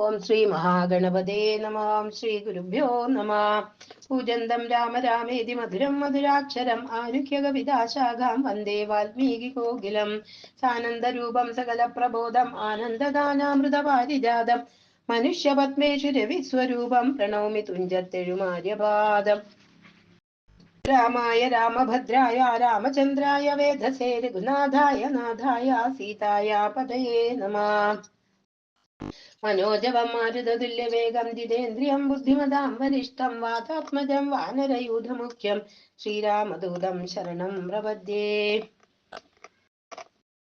ഓം ശ്രീ മഹാഗണപതേ നമാം. ശ്രീ ഗുരുഭ്യോ നമ. പൂജന്തം രാമ രാമേതി മധുരം മധുരാക്ഷരം ആരുഹ്യകവിതാശാഖാം വന്ദേ വാൽമീകി കോകിലം. സാനന്ദരൂപം സകല പ്രബോധം ആനന്ദദാനാമൃത പാരിജാതം. മനുഷ്യപത്മേഷു രവിസ്വരൂപം പ്രണൗമി തുഞ്ചത്തെഴുമാര്യപാദം രാമായ രാമഭദ്രായ രാമചന്ദ്രായ വേദസേ രഘുനാഥായ നാഥായ സീതായ പതയേ നമ. മനോജവം മാരുതതുല്യ വേഗം ജിതേന്ദ്രിയം ബുദ്ധിമതാം വരിഷ്ഠം വാതാത്മജം വാനരയൂഥമുഖ്യം ശ്രീരാമദൂതം ശരണം പ്രപദ്യേ.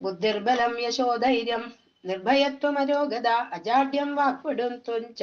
ബുദ്ധിർബലം യശോധൈര്യം നിർഭയത്വമരോഗത അജാഡ്യം വാക്പടും തുഞ്ച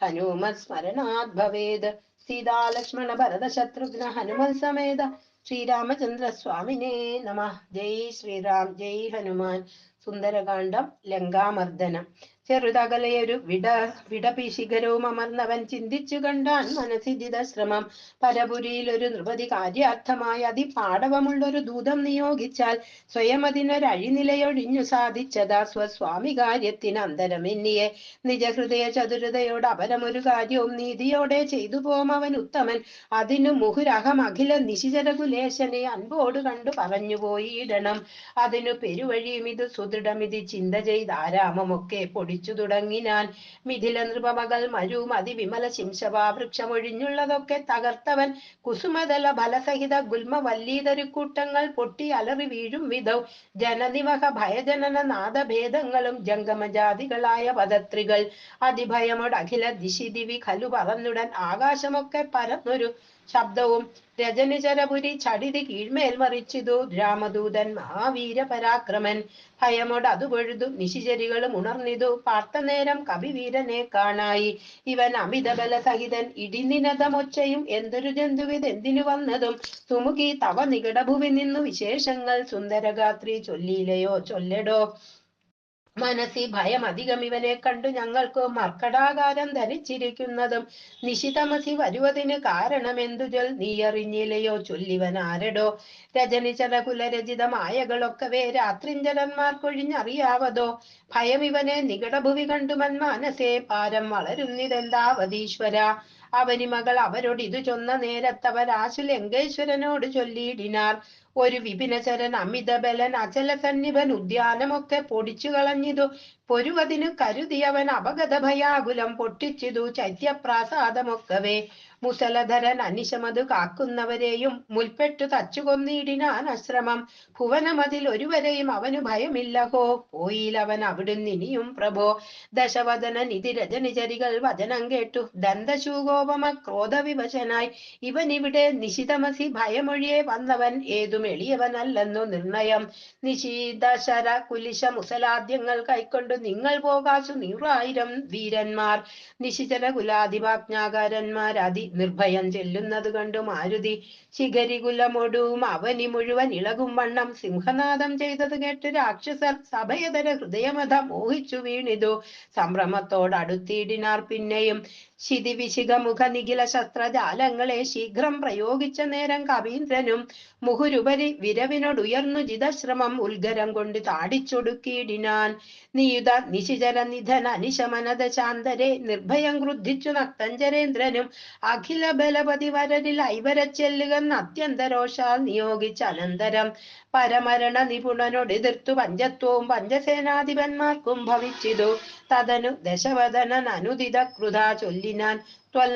ഹനുമത് സ്മരണാത് ഭവേത് സീതാലക്ഷ്മണ ഭരത ശത്രുഘ്ന ഹനുമൽ സമേത ശ്രീരാമചന്ദ്ര സ്വാമിനേ നമ. ജയ് ശ്രീറാം ജയ് ഹനുമാൻ. സുന്ദരകാന്ഡം ലങ്കാമർദ്ദനം. ചെറുതകലയൊരു വിട വിടപീശികരവും അമർന്നവൻ ചിന്തിച്ചു കണ്ടാൻ മനസ്സിദിത ശ്രമം. പരപുരിയിൽ ഒരു നിർവധി കാര്യാർത്ഥമായ അതിപാടവമുള്ളൊരു ദൂതം നിയോഗിച്ചാൽ സ്വയം അതിനൊരഴിനിലയൊഴിഞ്ഞു സാധിച്ചതാ സ്വസ്വാമി കാര്യത്തിന് അന്തരമെന്നിയെ. നിജഹൃദയ ചതുരതയോട് അപരമൊരു കാര്യവും നീതിയോടെ ചെയ്തു പോം അവൻ ഉത്തമൻ. അതിനു മുഹുരഹം അഖില നിശിചരകുലേശനെ അൻപോട് കണ്ടു പറഞ്ഞു പോയിടണം. അതിനു പെരുവഴിയും ഇത് സുദൃഢമിതി ചിന്ത ചെയ്ത് ആരാമമൊക്കെ പൊടിച്ചു തുടങ്ങിനാൻ മിഥില നൃപമകൾ മരുവും അതിവിമല ശിംശവാ വൃക്ഷമൊഴിഞ്ഞുള്ളതൊക്കെ തകർത്തവൻ കുസുമതല ഫലസഹിത ഗുൽമ വല്ലീതരുക്കൂട്ടങ്ങൾ പൊട്ടി അലറി വീഴും വിധൗ. ജനനിവഹ ഭയജനന നാദഭേദങ്ങളും ജംഗമജാതികളായ പദത്രികൾ അതിഭയമോട് അഖില ദിശി ദിവി ഖലു പറന്നുടൻ ആകാശമൊക്കെ പരന്നൊരു ശബ്ദവും രജനിചരപുരി ചടിതി കീഴ്മേൽ മറിച്ചിതു. രാമദൂതൻ മഹാവീര പരാക്രമൻ ഭയമോട് അതു പൊഴുതു നിശിചരികളും ഉണർന്നിതു. പാർത്തനേരം കവിവീരനെ കാണായി. ഇവൻ അമിതബല സഹിതൻ ഇടിനിനതമൊച്ചയും എന്തൊരു ജന്തുവിത് എന്തിനു വന്നതും. തുമുകി തവ നികടഭുവി നിന്നു വിശേഷങ്ങൾ സുന്ദരഗാത്രി ചൊല്ലിയിലയോ ചൊല്ലടോ. മനസ്സി ഭയം അധികം ഇവനെ കണ്ടു ഞങ്ങൾക്ക് മർക്കടാകാരം ധരിച്ചിരിക്കുന്നതും. നിശിതമസി വരുവതിന് കാരണമെന്തു ചൊൽ നീ അറിഞ്ഞില്ലയോ? ചൊല്ലിവൻ ആരടോ? രജനിചര കുലരചിതമായകളൊക്കവേ രാത്രിഞ്ചരന്മാർക്കൊഴിഞ്ഞറിയാവതോ ഭയം ഇവനെ നികടഭുവി കണ്ടുമൻ മനസ്സേ പാരം വളരുന്നിതെന്താവതീശ്വര അവനി മകൾ അവരോട് ഇതു ചൊന്ന നേരത്തവരാശു ലങ്കേശ്വരനോട് ചൊല്ലിയിടിനാർ. ഒരു വിപിനചരൻ അമിതബലൻ അചലസന്നിപൻ ഉദ്യാനമൊക്കെ പൊടിച്ചു കളഞ്ഞിതു. പൊരുവതിനു കരുതിയവൻ അപഗത ഭയാകുലം പൊട്ടിച്ചിതു. ചൈത്യപ്രാസാദമൊക്കവേ. മുസലധരൻ അനിശമത് കാക്കുന്നവരെയും മുൽപ്പെട്ടു തച്ചുകൊന്നിടിനാൻ അശ്രമം. ഭുവനമതിൽ ഒരുവരെയും അവനു ഭയമില്ലഹോ പോയിലവൻ അവിടുന്ന് ഇനിയും പ്രഭോ. ദശവദനൻ ഇതി രജനിചരികൾ വചനം കേട്ടു. ദന്തശൂകോപമ ക്രോധവിവശനായി. ഇവനിവിടെ നിശിതമസി ഭയമൊഴിയെ വന്നവൻ ഏതും എളിയവനല്ലെന്നു നിർണയം. നിശീത ശര കുലിശ മുസലാദ്യങ്ങൾ കൈക്കൊണ്ടു നിങ്ങൾ പോകാശു നൂറായിരം വീരന്മാർ. നിശിചര കുലാധിപാജ്ഞാകാരന്മാർ അതി നിർഭയം ചെല്ലുന്നത് കണ്ടു മാരുതി. ശിഖരികുലമൊടുവും അവനി മുഴുവൻ ഇളകും വണ്ണം. സിംഹനാദം ചെയ്തത് കേട്ട് രാക്ഷസർ സഭയതര ഹൃദയമത മോഹിച്ചു വീണിതു. സംഭ്രമത്തോടടുത്തിടിനാർ പിന്നെയും ശിതിവിശിഖമുഖ നിഖില ശസ്ത്രജാലങ്ങളെ ശീഘ്രം പ്രയോഗിച്ച നേരം കവീന്ദ്രനും മുഹുരുപരി വിരവിനോടുയർന്നു ജിതശ്രമം ഉൽഗരം കൊണ്ട് താടിച്ചൊടുക്കിയിടിനാൻ. നിയുത നിശിചര നിധന അനിശമനത ശാന്തരെ നിർഭയം ക്രുദ്ധിച്ചു നക്തഞ്ചരേന്ദ്രനും അഖില ബലപതി വരരിൽ ഐവരച്ചെല്ലുകെന്ന് അത്യന്തരോഷാൽ നിയോഗിച്ച അനന്തരം. പരമരണ നിപുണനോട് എതിർത്തു പഞ്ചത്വവും പഞ്ചസേനാധിപന്മാർക്കും ഭവിച്ചിതു. തതനു ദശവദനൻ അനുദിത കൃത ചൊല്ലിനാൻ ത്വൽ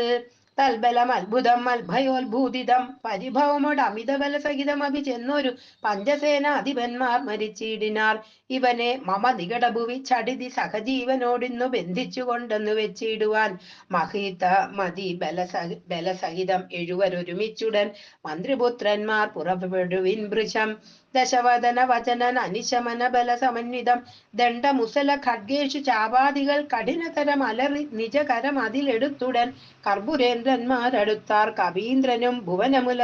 തൽബലം അത്ഭുതം അത്ഭയോത്ഭൂതിതം പരിഭവമോട് അമിതബല അഭി ചെന്നൊരു പഞ്ചസേനാധിപന്മാർ മരിച്ചിടിനാർ. ഇവനെ മമ നികടഭുവി ചടിതി സഹജീവനോടിന്നു ബന്ധിച്ചു കൊണ്ടെന്നു വെച്ചിടുവാൻ മഹിത മതി ബലസഹി ബലസഹിതം എഴുവരൊരുമിച്ചുടൻ മന്ത്രിപുത്രന്മാർ പുറപ്പെടുവിൻ വൃശം ദശവദന വചനൻ അനിശമന ബല സമന്വിതം ദണ്ഡമുസല ഖഡ്ഗേഷു ചാപാദികൾ കഠിനതരം അലറി നിജകരം അതിലെടുത്തുടൻ കർപ്പുരേന്ദ്രന്മാരടുത്താർ കവീന്ദ്രനും ഭുവനമുല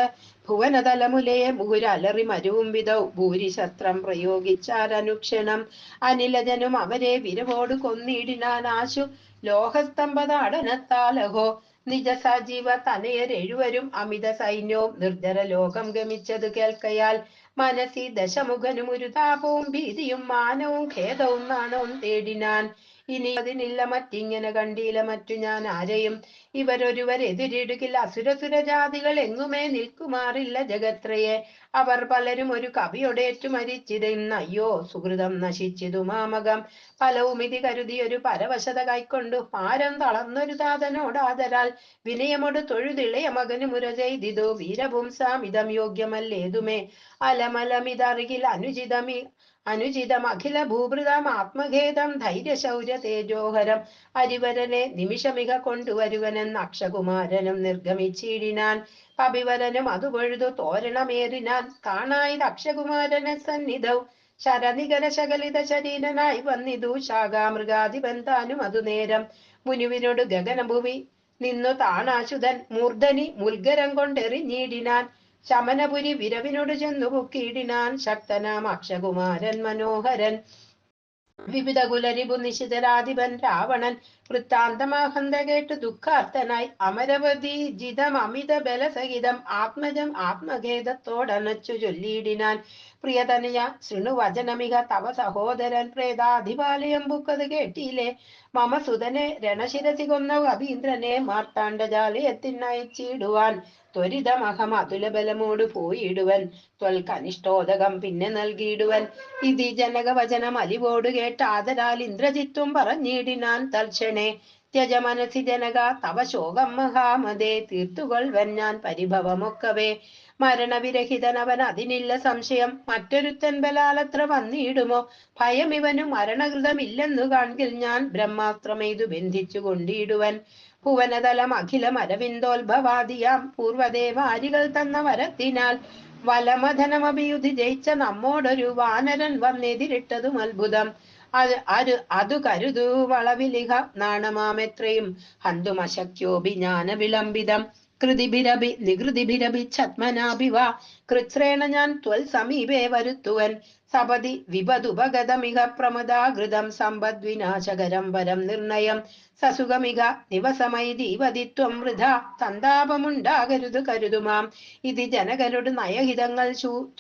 ഭുവനതലമുലേ മുഹുരലറി മരുവും വിധൗ ഭൂരിശസ്ത്രം പ്രയോഗിച്ചാരനുക്ഷണം അനിലജനും അവരെ വിരവോട് കൊന്നിടിനാൻ ആശു ലോഹസ്തംഭതാടനത്താലഹോ നിജ സജീവ തനയരെഴുവരും അമിത സൈന്യവും നിർജര ലോകം ഗമിച്ചത് കേൾക്കയാൽ മനസ്സി ദശമുഖനും ഒരു താപവും ഭീതിയും മാനവും ഖേദവും നാണവും തേടിനാൻ. ഇനി അതിനില്ല മറ്റിങ്ങനെ കണ്ടീല മറ്റു ഞാൻ ആരെയും. ഇവരൊരുവരെതിരിടുകിൽ അസുരസുരജാതികൾ എങ്ങുമേ നിൽക്കുമാറില്ല ജഗത്രയെ. അവർ പലരും ഒരു കവിയൊടേറ്റു മരിച്ചിരുന്ന അയ്യോ സുഹൃതം നശിച്ചിതു മാമകം. ഫലവും ഇത് കരുതി ഒരു പരവശത കൈക്കൊണ്ടു പാരം തളർന്നൊരു താതനോടാതരാൽ വിനയമൊടു തൊഴുതിളയ മകന് മുര ചെയ്തിതു. വീരപുംസാമിതം യോഗ്യമല്ലേതുമേ? അലമലമിതറികിൽ അനുചിതമി അനുചിതം അഖില ഭൂഭൃതം ആത്മഖേദം ധൈര്യശൗര്യ തേജോഹരം. അരിവരനെ നിമിഷമിക കൊണ്ടുവരുവനെന്ന് അക്ഷകുമാരനും നിർഗമിച്ചിടിനാൻ. പവിവരനും അതുപൊഴുതു തോരണമേറിനാൻ കാണായി അക്ഷകുമാരനെ സന്നിധൗ. ശരനികര ശകലിത ശരീരനായി വന്നിതു ശാഖാമൃഗാധിപൻ താനും അതു നേരം. മുനുവിനോട് ഗഗനഭൂമി നിന്നു താണാശുതൻ മൂർധനി മുൽഗരം കൊണ്ടെറിഞ്ഞിടിനാൻ. ശമനപുരി വിരവിനോട് ചെന്നു പൊക്കിയിടിനാൻ ശക്തനാം അക്ഷകുമാരൻ മനോഹരൻ. വിവിധ കുലരിപു നിശിതരാധിപൻ രാവണൻ. വൃത്താന്തമാഹന്ത കേട്ട് ദുഃഖാർത്ഥനായി അമരവതി ജിതം അമിത ബലസഹിതം ആത്മജം ആത്മഖേദത്തോടനച്ചു ചൊല്ലിയിടിനാൻ. പ്രിയതനയ ശൃണുവചനമിക തവ സഹോദരൻ പ്രേതാധിപാലയം ബുക്കത് കേട്ടിയില്ലേ? മമ സുതനെ രണശിരസി കൊന്ന അഭീന്ദ്രനെ മാർത്താണ്ഡജാലയത്തിനയച്ചിടുവാൻ. ത്വരിതമഹം അതുലബലമോട് പോയിടുവൻ ത്വൽക്കനിഷ്ടോദകം പിന്നെ നൽകിയിടുവൻ. ഇതി ജനകവചനം അലിവോട് കേട്ട ആദരാൽ ഇന്ദ്രജിത്വം പറഞ്ഞിടിനാൻ തൽക്ഷണേ. ത്യജ മനസി ജനക തവ ശോകം മഹാമതേ തീർത്തുകൊൾവൻ ഞാൻ പരിഭവമൊക്കവേ. മരണവിരഹിതനവൻ അതിനില്ല സംശയം. മറ്റൊരുത്തൻ ബലാലത്ര വന്നിടുമോ? ഭയം ഇവനു മരണകൃതമില്ലെന്നു കാണിൽ ഞാൻ ബ്രഹ്മാസ്ത്രമെയ്തു ബന്ധിച്ചു കൊണ്ടിടുവൻ. ഭുവനതലം അഖിലം അരവിന്ദോത്ഭവാദിയാം. പൂർവദേവാരികൾ തന്ന വരത്തിനാൽ വലമധനമഭിയുധി ജയിച്ച നമ്മോടൊരു വാനരൻ വന്നെതിരിട്ടതും അത്ഭുതം. അത് അരു അതു കരുതൂ വളവിലിഹ നാണമാമെത്രയും. ഹന്തുമശക്യോപി ജ്ഞാന വിളംബിതം കൃതിഭിരഭി നികൃതിഭിരഭി ഛത്മനാഭിവ കൃത്രേണ ഞാൻ ത്വൽ സമീപേ വരുത്തുവൻ. സപതി വിപതുപഗതമിക പ്രമദാകൃതം സമ്പദ്വിനാശകരം വരം നിർണയം. സസുഖമിക ദിവസമൈ ദീപതിത്വം വൃഥ. സന്താപമുണ്ടാകരുത് കരുതുമാം. ഇത് ജനകരുടെ നയഹിതങ്ങൾ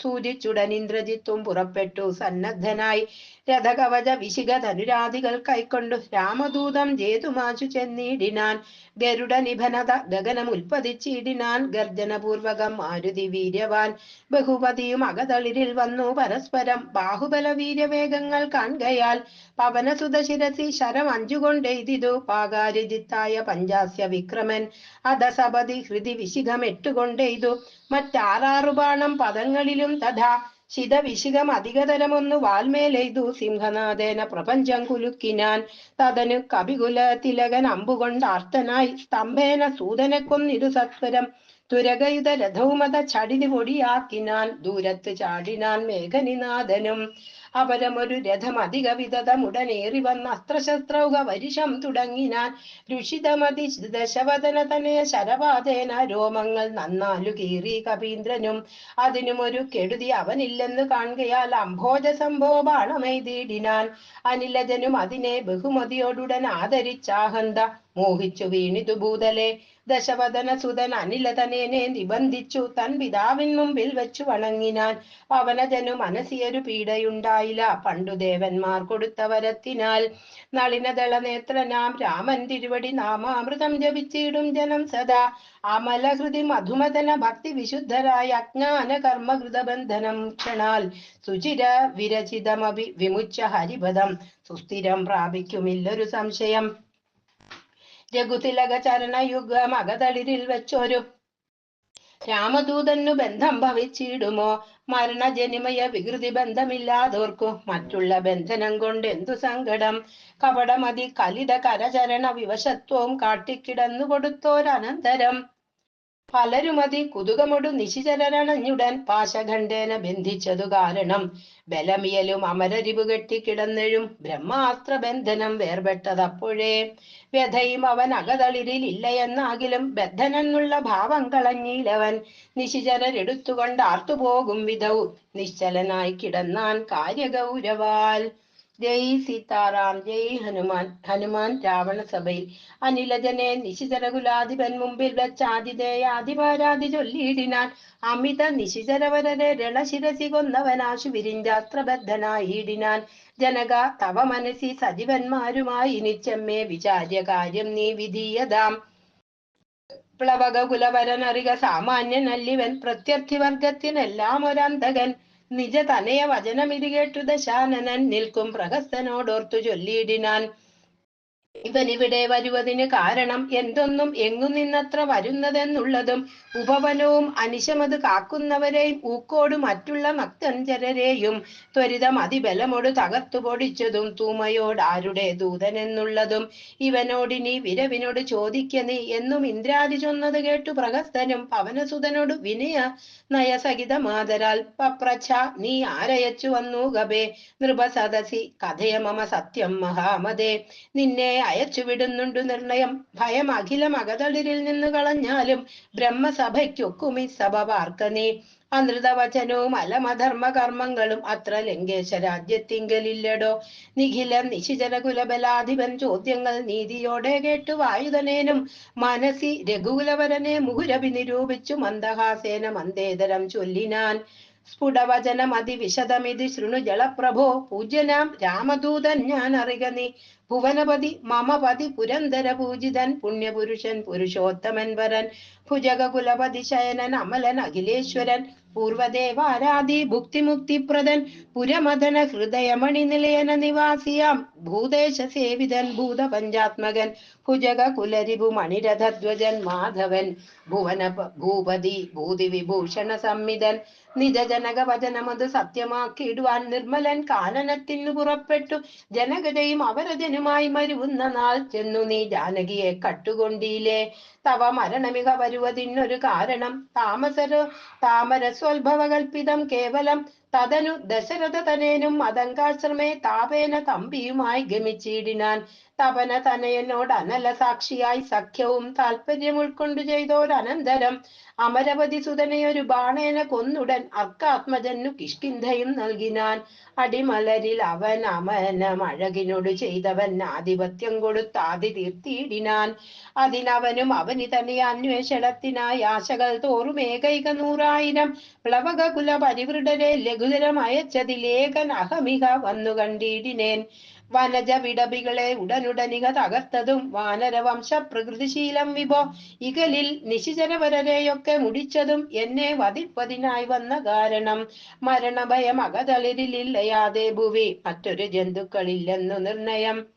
സൂചിച്ചുടൻ ഇന്ദ്രജിത്തും പുറപ്പെട്ടു. സന്നദ്ധനായി രഥകവച വിശിക ധനുരാദികൾ കൈക്കൊണ്ടു രാമദൂതം ജേതുമാച്ചു ചെന്നിടിനാൻ. ഗരുഡ നിഭനത ഗഗനം ഉൽപ്പതിച്ചിടിനാൻ. ഗർജനപൂർവകം മാരുതി വീര്യവാൻ. ബഹുപതിയും അകതളിരിൽ വന്നു പരസ്പരം ബാഹുബല വീര്യവേഗങ്ങൾ കാൺകയാൽ പവനസുത ശിരസി ശരം അഞ്ചുകൊണ്ടെയ്തിതു പാകാരിജിത്തായ പഞ്ചാസ്യ വിക്രമൻ അധസപതി ഹൃതി വിശിഖമെട്ടുകൊണ്ടെയ്തു. മറ്റാറാറുപാണം പദങ്ങളിലും തഥാ ശിതവിശിഖം അധികതരമൊന്നു വാൽമേലെയ്തു. സിംഹനാഥേന പ്രപഞ്ചം കുലുക്കിനാൻ തതനു കവികുല തിലകൻ അമ്പുകൊണ്ടാർത്തനായി സ്തംഭേന സൂതനെ കൊന്നിരു സത്വരം തുരകയുത രഥവുമത ചടിതി പൊടിയാക്കിനാൻ. ദൂരത്ത് ചാടിനാൻ മേഘനിനാഥനും അപരമൊരു രഥം വന്ന അസ്ത്രശസ്ത്രൗക വരിശം തുടങ്ങിനാൻ രുഷിതമതി ദശവദന തനയ ശരപാതേന രോമങ്ങൾ നന്നാലു കീറി കവീന്ദ്രനും അതിനുമൊരു കെടുതി അവനില്ലെന്ന് കാണുകയാൽ അംഭോജ സംഭോപാണമെയ്തിടിനാൻ അനിലജനും അതിനെ ബഹുമതിയോടുടൻ ആദരിച്ചാഹന്ത മോഹിച്ചു വീണിതു ഭൂതലെ. ദശവദന സുതൻ അനിലതനേനെ നിബന്ധിച്ചു തൻ പിതാവിൻ മുമ്പിൽ വെച്ചു വണങ്ങിനാൻ. പവനജനു മനസ്സിയൊരു പീഡയുണ്ടായില്ല പണ്ടു ദേവന്മാർ കൊടുത്ത വരത്തിനാൽ നളിനദള നേത്രനാം രാമൻ തിരുവടി നാമാമൃതം ജപിച്ചിടും ജനം സദാ. അമലഹൃതി മധുമതന ഭക്തി വിശുദ്ധരായ അജ്ഞാന കർമ്മകൃതബന്ധനം ക്ഷണാൽ സുചിര വിരചിതമഭി വിമുച്ച ഹരിപദം സുസ്ഥിരം പ്രാപിക്കുമില്ലൊരു സംശയം. രഘുതിലക ചരണയുഗമകതളിരിൽ വെച്ചൊരു രാമദൂതനു ബന്ധം ഭവിച്ചിടുമോ? മരണജനിമയ വികൃതി ബന്ധമില്ലാതോർക്കു മറ്റുള്ള ബന്ധനം കൊണ്ട് എന്തു സങ്കടം? കപടമതി കലിത കരചരണ വിവശത്വവും കാട്ടിക്കിടന്നു കൊടുത്തോരനന്തരം പലരുമതി കുതുകമൊടു നിശിചരണഞ്ഞുടൻ പാശഖണ്ഡേന ബന്ധിച്ചതു കാരണം. ബലമിയലും അമരരിവ് കെട്ടിക്കിടന്നെഴും ബ്രഹ്മാസ്ത്ര ബന്ധനം വേർപെട്ടതപ്പോഴേ വ്യഥയും അവൻ അകതളിരിൽ ഇല്ലയെന്നാകിലും ബദ്ധനെന്നുള്ള ഭാവം കളഞ്ഞിലവൻ നിശിചരരെടുത്തുകൊണ്ട് ആർത്തുപോകും വിധവും. നിശ്ചലനായി കിടന്നാൻ കാര്യഗൗരവാൽ ജയ് സീതാറാം ജയ് ഹനുമാൻ ഹനുമാൻ രാവണ സഭയിൽ അനിലജനെ നിശിചരകുലാധിപൻ മുമ്പിൽ വെച്ച് ആതിഥേയാധിപാരാധി ചൊല്ലിയിടിനാൻ അമിത നിശിചരവരരെ രണശിരസി കൊന്നവനാശു വിരിഞ്ചാസ്ത്രബദ്ധനായിടിനാൻ. ജനക തവ മനസ്സി സജീവന്മാരുമായി നിച്ചമ്മേ വിചാര്യ കാര്യം നീ വിധീയതാം. പ്ലവക കുലവരനറിക സാമാന്യനല്ലിവൻ പ്രത്യർത്ഥി വർഗത്തിനെല്ലാം ഒരന്തകൻ. നിജ തനയ വചനമിരികേട്ടു ദശാനനൻ നിൽക്കും പ്രഹസ്തനോടോർത്തു ചൊല്ലിയിടിനാൻ. ഇവൻ ഇവിടെ വരുവതിന് കാരണം എന്തൊന്നും എങ്ങു നിന്നത്ര വരുന്നതെന്നുള്ളതും ഉപവനവും അനിശമത് കാക്കുന്നവരെയും ഊക്കോട് മറ്റുള്ള മക്തഞ്ചരരെയും ത്വരിതം അതിബലമോട് തകർത്തു പൊടിച്ചതും തൂമയോട് ആരുടെ ദൂതനെന്നുള്ളതും ഇവനോടിനി വിരവിനോട് ചോദിക്കനി എന്നും ഇന്ദ്രാദി ചൊന്നത് കേട്ടു പ്രഹസ്തനും പവനസുതനോട് വിനയ നയസഹിത മാതരാൽ പപ്രച്ഛ നീ ആരയച്ചു വന്നു ഗബേ നൃപസദസി കഥയ മമ സത്യം മഹാമതേ നിന്നെ അയച്ചു വിടുന്നുണ്ടു നിർണയം. ഭയം അഖിലം അകതളിരിൽ നിന്ന് കളഞ്ഞാലും ബ്രഹ്മസഭയ്ക്കൊക്കുമി സഭ പാർക്കനേ. അനൃതവചനവും അലമധർമ്മ കർമ്മങ്ങളും അത്ര ലങ്കേശ രാജ്യത്തിങ്കലില്ലടോ നിഖില നിശിചര കുലബലാധിപൻ ചോദ്യങ്ങൾ നീതിയോടെ കേട്ടു വായുധനേനും മനസി രഘുകുലവരനെ മുഹുരഭി നിരൂപിച്ചു മന്ദഹാസേന മന്ദേതരം ചൊല്ലിനാൻ. സ്ഫുടവചനം അതിവിശദമിതി ശൃണു ജളപ്രഭോ പൂജ്യനാം രാമദൂതൻ ഞാൻ അറിക നീ ഭുവനപതി മമപതി പുരന്തര പൂജിതൻ പുണ്യപുരുഷൻ പുരുഷോത്തമൻ വരൻ ഭുജകുലപതി ശയനൻ അമലൻ അഖിലേശ്വരൻ പൂർവദേവാരാധി ഭുക്തിമുക്തിപ്രദൻ പുരമദന ഹൃദയമണി നിലയന നിവാസിയാം ഭൂദേശ സേവിതൻ ഭൂതപഞ്ചാത്മകൻ ഭുജക കുലരിപു മണിരഥധ്വജൻ മാധവൻ ഭുവന ഭൂപതി ഭൂതി വിഭൂഷണ സംമിതൻ നിജജനക വചനമത് സത്യമാക്കിയിടുവാൻ നിർമ്മലൻ കാനനത്തിനു പുറപ്പെട്ടു. ജനകതയും അവരജനുമായി മരുവുന്ന നാൾ ചെന്നു നീ ജാനകിയെ കട്ടുകൊണ്ടീലേ തവ മരണമിക വരുവതിനൊരു കാരണം. താമസര സ്വൽഭവകൽപിതം കേവലം തതനു ദശരഥ തനേനും മതങ്കാശ്രമേ താപേന തമ്പിയുമായി ഗമിച്ചിടിനാൻ. തപന തനയനോട് അനല സാക്ഷിയായി സഖ്യവും താല്പര്യം ഉൾക്കൊണ്ടു ചെയ്തോരനന്തരം അമരവതി സുതനയൊരു ബാണേന കൊന്നുടൻ അർക്കാത്മജനു കിഷ്കിന്ധയും നൽകിനാൻ. അടിമലരിൽ അവൻ അമനം അഴകിനോട് ചെയ്തവൻ ആധിപത്യം കൊടുത്താതി തീർത്തിയിടിനാൻ. അതിനവനും അവനി തന്നെ അന്വേഷണത്തിനായി ആശകൾ തോറും ഏകൈക നൂറായിരം പ്ലവക കുല പരിവൃഢരെ ലഘുതരം അയച്ചതിലേകൻ അഹമിക വന്നു കണ്ടിടിനേൻ. വനജ വിടപികളെ ഉടനുടനിക തകർത്തതും വാനരവംശ പ്രകൃതിശീലം വിഭോ. ഇകലിൽ നിശിചരവരരെയൊക്കെ മുടിച്ചതും എന്നെ വധിപ്പതിനായി വന്ന കാരണം. മരണഭയം അകതളിരിലില്ലയാതെ ഭുവി. മറ്റൊരു ജന്തുക്കളില്ലെന്നു നിർണയം.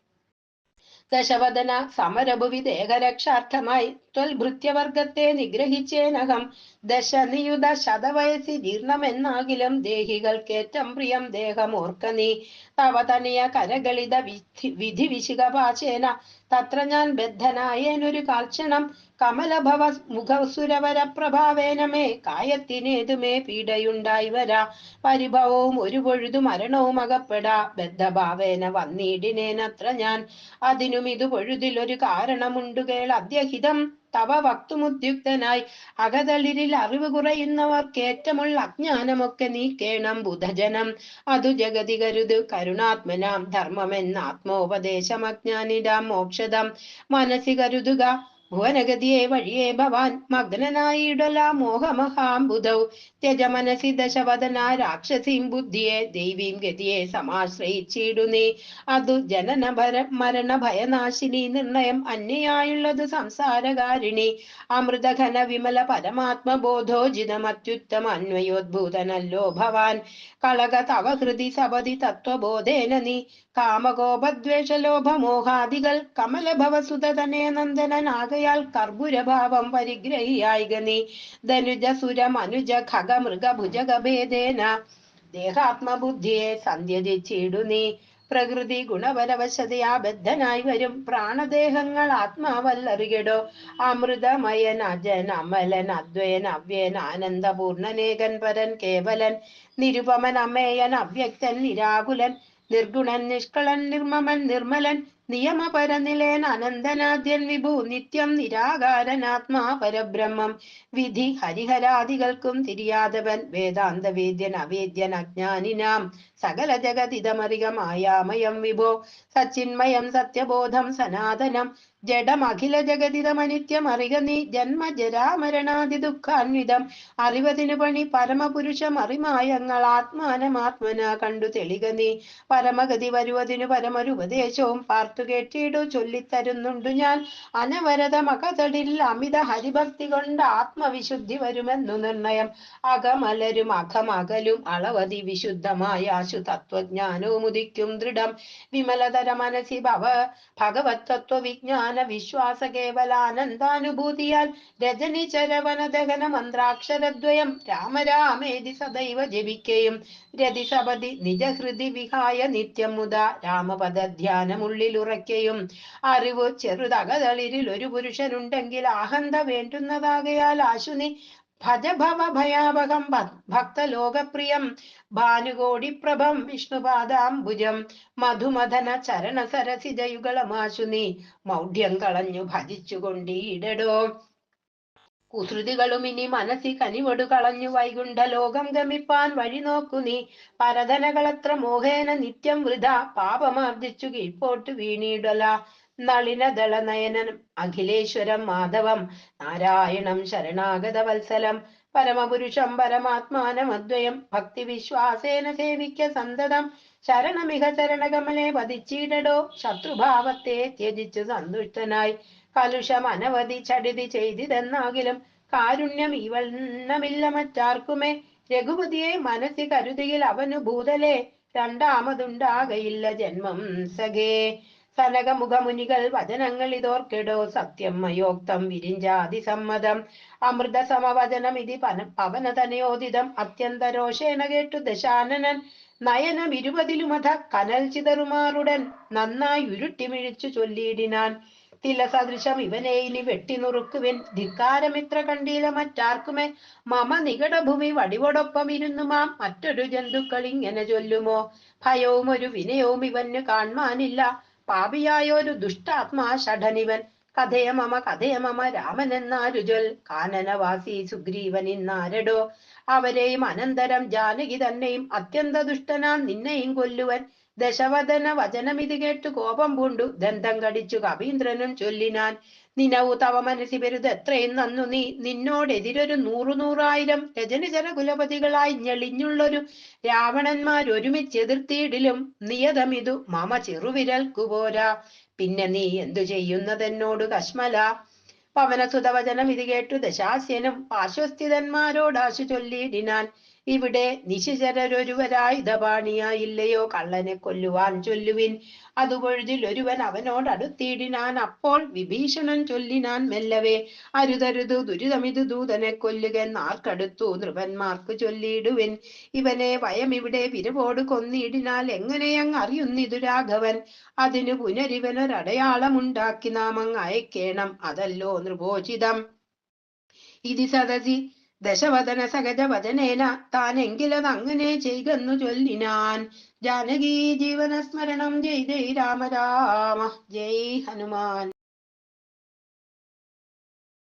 ദശവദന സമരഭുവി ദേഹരക്ഷാർത്ഥമായി ത്വൽഭൃത്യവർഗത്തെ നിഗ്രഹിച്ചേനകം ദശനിയുത ശതവയസി ജീർണമെന്നാകിലും ദേഹികൾക്കേറ്റം പ്രിയം ദേഹമോർക്ക നീ. തവ തനിയ കരകളിത വിധി വിധിവിശിക വിശികപാചേന തത്ര ഞാൻ ബദ്ധനായേനൊരു കാൽക്ഷണം കമലഭവ മുഖസുരവര പ്രഭാവേന മേ കായത്തിനേതുമേ പീഡയുണ്ടായി വരാ. പരിഭവവും ഒരു പൊഴുതു മരണവും അകപ്പെടാ. ബദ്ധഭാവേന വന്നിടിനേനത്ര ഞാൻ. അതിനും ഇത് പൊഴുതിലൊരു കാരണമുണ്ടു കേൾ അദ്യഹിതം. തവ വക്തുമുദ്യുക്തനായി. അകതളിരിൽ അറിവ് കുറയുന്നവർക്കേറ്റമുള്ള അജ്ഞാനമൊക്കെ നീക്കേണം ബുധജനം. അതു ജഗതി കരുത് കരുണാത്മനാം. ധർമ്മമെന്ന ആത്മോപദേശം അജ്ഞാനിടാം മോക്ഷദം. മനസ്സി കരുതുക ഭുവനഗതിയെ വഴിയെ ഭവാൻ മഗ്നനായിടലാ മോഹമഹാംബുധൗ ത്യജ മനസി ദശവദന രാക്ഷസീം ബുദ്ധിയെ ദൈവീം ഗതിയെ സമാശ്രയിച്ചിടു നീ അതു ജനന ഭര മരണ ഭയനാശിനി നിർണയം അന്യയായുള്ളത് സംസാരകാരിണി. അമൃതഘന വിമല പരമാത്മബോധോജിതം അത്യുത്തമ അന്വയോദ്ഭൂതനല്ലോ ഭവാൻ. കളക തവ ഹൃതി സപതി തത്വബോധേന നീ. കാമകോപദ്വേഷലോഭമോഹാദികൾ കമലഭവസുതനെ നന്ദനനാകയാൽ കർപ്പുരഭാവം പരിഗ്രഹിയായിക നീ ധനുജ സുരമനുജ ഖഗ മൃഗ ഭുജഗഭേദേന ദേഹാത്മബുദ്ധിയെ സന്ധ്യതിച്ചിടു നീ പ്രകൃതി ഗുണപരവശതയാ ബദ്ധനായി വരും പ്രാണദേഹങ്ങൾ ആത്മാവല്ലറിയടോ അമൃതമയൻ അജൻ അമലൻ അദ്വയൻ അവ്യൻ ആനന്ദപൂർണനേകൻ പരൻ കേവലൻ നിരുപമൻ അമേയൻ അവ്യക്തൻ നിരാകുലൻ നിർഗുണൻ നിഷ്കളൻ നിർമ്മമൻ നിർമ്മലൻ നിയമപരനിലേൻ അനന്തനാദ്യൻ വിഭു നിത്യം നിരാകാരനാത്മാ പരബ്രഹ്മം. വിധി ഹരിഹരാദികൾക്കും തിരിയാതവൻ വേദാന്തവേദ്യൻ അവേദ്യൻ അജ്ഞാനിനാം. സകല ജഗതിതമറികമായാമയം വിഭോ. സച്ചിന്മയം സത്യബോധം സനാതനം. ജഡമഖില ജഗതിതമനിത്യമറിക നീ. ജന്മ ജരാമരണാദി ദുഃഖാന്വിതം അറിവതിനു പണി പരമപുരുഷ മറിമായങ്ങൾ ആത്മാനമാത്മന കണ്ടു തെളിക നീ. പരമഗതി വരുവതിനു പരമൊരുപദേശവും. പാർത്തു കേട്ടിടു ചൊല്ലിത്തരുന്നുണ്ടു ഞാൻ. അനവരത മകതടിൽ അമിത ഹരിഭക്തി കൊണ്ട് ആത്മവിശുദ്ധി വരുമെന്നു നിർണയം. അകമലരും അകമകലും അളവതി വിശുദ്ധമായ ആശു തത്വജ്ഞാനവും ഉദിക്കും ദൃഢം. വിമലതര മനസി ഭവ ഭഗവത് തത്വ വിജ്ഞാന വിശ്വാസ കേവലാനന്ദാനുഭൂതിയാൽ രജനി ചരവന ദഹന മന്ത്രാക്ഷരദ്വയം രാമ രാമേതി സദൈവ ജപിക്കയും. രതിസപതി നിജഹൃതി വിഹായ നിത്യം മുത രാമപദ ധ്യാനമുള്ളിലുറയ്ക്കയും അറിവ് ചെറുതകതളിരിൽ ഒരു പുരുഷനുണ്ടെങ്കിൽ ആഹന്ത വേണ്ടുന്നതാകയാൽ ആശുനി ഭജഭവ ഭയാവകം ഭക്തലോകപ്രിയം ഭാനുകോടിപ്രഭം വിഷ്ണുപാദാംബുജം മധുമധന ചരണ സരസിജയുകളമാശു നീ മൗഢ്യം കളഞ്ഞു ഭജിച്ചുകൊണ്ടീടടോ കുസൃതികളും ഇനി മനസ്സി കനിവൊടു കളഞ്ഞു വൈകുണ്ഠ ലോകം ഗമിപ്പാൻ വഴി നോക്കു നീ. പരതനകളത്ര മോഹേന നിത്യം വൃത. പാപമാർജിച്ചു കീഴ്പോട്ട് വീണിടല. നളിനദള നയനം. അഖിലേശ്വരം മാധവം. നാരായണം ശരണാഗത വത്സലം. പരമപുരുഷം പരമാത്മാനം അദ്വയം. ഭക്തി വിശ്വാസേന സേവിക്ക സന്തതം. ശരണമിക ചരണകമലെ പതിച്ചിടടോ ശത്രുഭാവത്തെ ത്യജിച്ചു സന്തുഷ്ടനായി. കലുഷം അനവധി ചടിതി ചെയ്തിതെന്നാകിലും കാരുണ്യം ഇവണ്ണമില്ല വണ്ണമില്ല മറ്റാർക്കുമേ. രഘുപതിയെ മനസ്സി കരുതിയിൽ അവനു ഭൂതലേ രണ്ടാമതുണ്ടാകയില്ല ജന്മം സഖേ. സനകമുഖമുനികൾ വചനങ്ങൾ ഇതോർക്കെടോ സത്യം മയോക്തം വിരിഞ്ചാതി സമ്മതം. അമൃത സമവചനം ഇതി പന പവനതനയോദിതം. അത്യന്തരോഷേണ കേട്ടു ദശാനനൻ. നയനം ഇരുപതിലുമധ കനൽ ചിതറുമാറുടൻ നന്നായി ഉരുട്ടിമിഴിച്ചു ചൊല്ലിയിടിനാൻ. തില സദൃശം ഇവനെ ഇനി വെട്ടിനുറുക്കുവിൻ ധിക്കാരമിത്ര കണ്ടീല മറ്റാർക്കുമേ? മമ നികടഭൂമി വടിവോടൊപ്പം ഇരുന്നു മാം. മറ്റൊരു ജന്തുക്കൾ ഇങ്ങനെ ചൊല്ലുമോ? ഭയവും ഒരു വിനയവും ഇവന് കാണുവാനില്ല. പാപിയായൊരു ദുഷ്ടാത്മാ ഷഠനിവൻ. കഥയ മമ കഥയ മമ രാമൻ ചൊൽ. കാനനവാസി സുഗ്രീവൻ ഇന്നാരടോ? അവരെയും അനന്തരം ജാനകി തന്നെയും അത്യന്ത ദുഷ്ടനാൻ നിന്നെയും കൊല്ലുവൻ. ദശവദന വചനമിത് കേട്ടു കോപം പൂണ്ടു. ദന്തം കടിച്ചു കവീന്ദ്രനും ചൊല്ലിനാൻ നിനവു തവ മനസ്സി വരുത് എത്രയും നന്നു. നീ നിന്നോടെതിരൊരു നൂറു നൂറായിരം രജനിജന കുലപതികളായി ഞെളിഞ്ഞുള്ളൊരു രാവണന്മാരൊരുമിച്ചെതിർത്തിയിടിലും നിയതമിതു. മമ ചെറുവിരൽ കുപോരാ പിന്നെ നീ എന്തു ചെയ്യുന്നതെന്നോട് കശ്മല. പവനസുതവചനം ഇത് കേട്ടു ദശാസ്യനും പാർശ്വസ്ഥിതന്മാരോടാശു ചൊല്ലിയിടിനാൻ. ഇവിടെ നിശിചരൊരുവരായുധപാണിയായില്ലയോ കള്ളനെ കൊല്ലുവാൻ ചൊല്ലുവിൻ. അതുപൊഴുതിൽ ഒരുവൻ അവനോട് അടുത്തിടിനാൻ. അപ്പോൾ വിഭീഷണൻ ചൊല്ലിനാൻ മെല്ലവേ. അരുതരുതു ദുരിതമിതു ദൂതനെ കൊല്ലുക ആർക്കടുത്തു നൃപന്മാർക്ക് ചൊല്ലിയിടുവിൻ. ഇവനെ വയം ഇവിടെ വിരവോട് കൊന്നിടിനാൽ എങ്ങനെയങ് അറിയുന്നിതു രാഘവൻ? അതിനു പുനരിവനൊരടയാളമുണ്ടാക്കി നാമങ് അയക്കേണം. അതല്ലോ നൃപോചിതം. ഇതി സദസി. ദശവദന സഹജ വചനേന താനെങ്കിലത് അങ്ങനെ ചെയ്തെന്നു ചൊല്ലിനാൻ. ജാനകി ജീവനസ്മരണം ജയ് ജയ് രാമ രാമ. ജയ് ഹനുമാൻ.